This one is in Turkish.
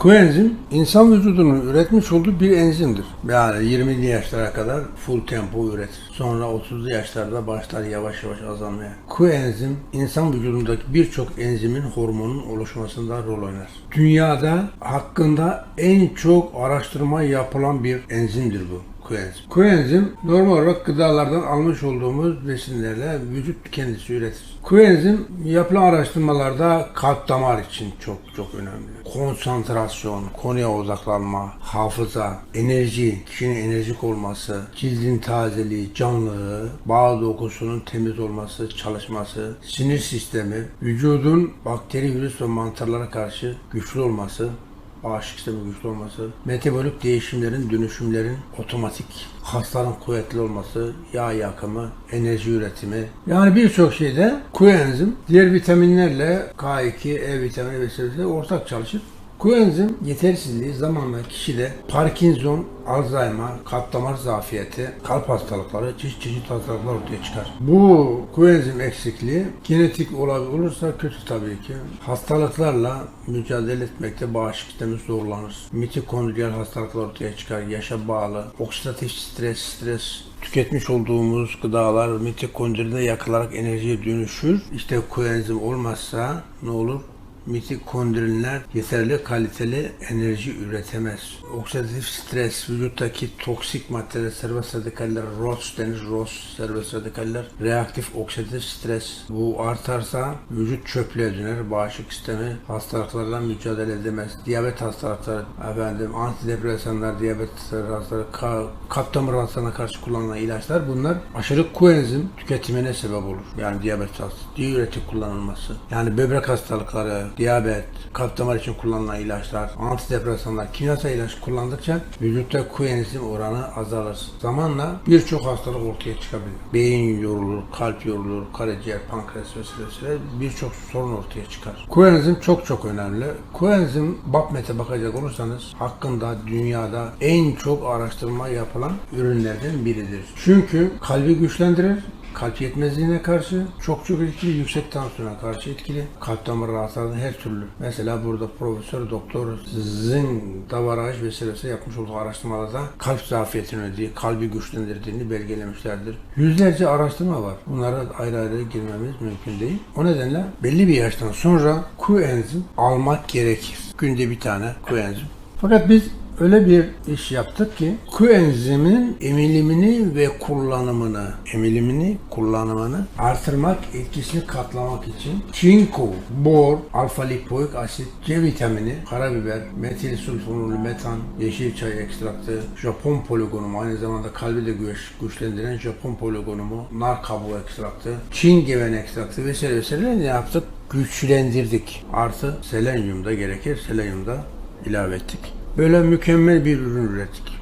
Koenzim insan vücudunun üretmiş olduğu bir enzimdir. Yani 20'li yaşlara kadar full tempo üretir. Sonra 30'lu yaşlarda başlar yavaş yavaş azalmaya. Koenzim insan vücudundaki birçok enzimin hormonun oluşmasında rol oynar. Dünyada hakkında en çok araştırma yapılan bir enzimdir bu koenzim. Koenzim normal olarak gıdalardan almış olduğumuz besinlerle vücut kendisi üretir. Koenzim yapılan araştırmalarda kalp damar için çok çok önemli. Konsantrasyon, konuya odaklanma, hafıza, enerji, kişinin enerjik olması, cildin tazeliği, canlılığı, bağ dokusunun temiz olması, çalışması, sinir sistemi, vücudun bakteri, virüs ve mantarlara karşı güçlü olması, bağışıklık sistemi güçlü olması, metabolik değişimlerin, dönüşümlerin otomatik, hasların kuvvetli olması, yağ yakımı, enerji üretimi. Yani birçok şeyde koenzim diğer vitaminlerle K2, E vitamini vesaire ortak çalışır. Koenzim yetersizliği zamanla kişide Parkinson, Alzheimer, kalp damar zafiyeti, kalp hastalıkları, çeşit çeşit hastalıklar ortaya çıkar. Bu koenzim eksikliği genetik olursa kötü tabii ki. Hastalıklarla mücadele etmekte bağışıklık zorlanır. Mitokondriyal hastalıklar ortaya çıkar, yaşa bağlı, oksidatif stres, stres, tüketmiş olduğumuz gıdalar mitokondride yakılarak enerjiye dönüşür. İşte koenzim olmazsa ne olur? Mitokondriler yeterli kaliteli enerji üretemez. Oksidatif stres, vücuttaki toksik maddeler, serbest radikaller, ROS denir, ROS, serbest radikaller, reaktif oksidatif stres. Bu artarsa vücut çöplüğe döner, bağışıklık sistemi hastalıklarla mücadele edemez. Diyabet hastalıkları, efendim, antidepresanlar, diyabet hastalıkları, ka- kalp damar hastalığına karşı kullanılan ilaçlar bunlar aşırı koenzim tüketimine sebep olur. Yani diyabet hastası, diüretik kullanılması. Yani böbrek hastalıkları, diyabet, kalp damar için kullanılan ilaçlar, antidepresanlar, kimyasal ilaç kullandıkça vücutta koenzim oranı azalır. Zamanla birçok hastalık ortaya çıkabilir. Beyin yorulur, kalp yorulur, karaciğer, pankreas vesaire birçok sorun ortaya çıkar. Koenzim çok çok önemli. Koenzim BAPMET'e bakacak olursanız hakkında dünyada en çok araştırma yapılan ürünlerden biridir. Çünkü kalbi güçlendirir, Kalp yetmezliğine karşı çok çok etkili, yüksek tansiyona karşı etkili. Kalp damar rahatsızlığına her türlü. Mesela burada Profesör Doktor Zin Davaraj vesairesi yapmış olduğu araştırmalarda kalp zafiyetini ödediği, kalbi güçlendirdiğini belgelemişlerdir. Yüzlerce araştırma var. Bunlara ayrı ayrı girmemiz mümkün değil. O nedenle belli bir yaştan sonra koenzim almak gerekir. Günde bir tane koenzim. Fakat biz öyle bir iş yaptık ki koenzimin emilimini ve kullanımını, emilimini, kullanımını artırmak, etkisini katlamak için çinko, bor, alfa lipoik asit, C vitamini, karabiber, metil sulfonurlu metan, yeşil çay ekstraktı, Japon poligonumu, aynı zamanda kalbi de güç, güçlendiren Japon poligonumu, nar kabuğu ekstraktı, Çin geven ekstraktı vesaire vesaire ne yaptık? Güçlendirdik. Artı selenyum da gerekir. Selenyum da ilave ettik. Böyle mükemmel bir ürün ürettik.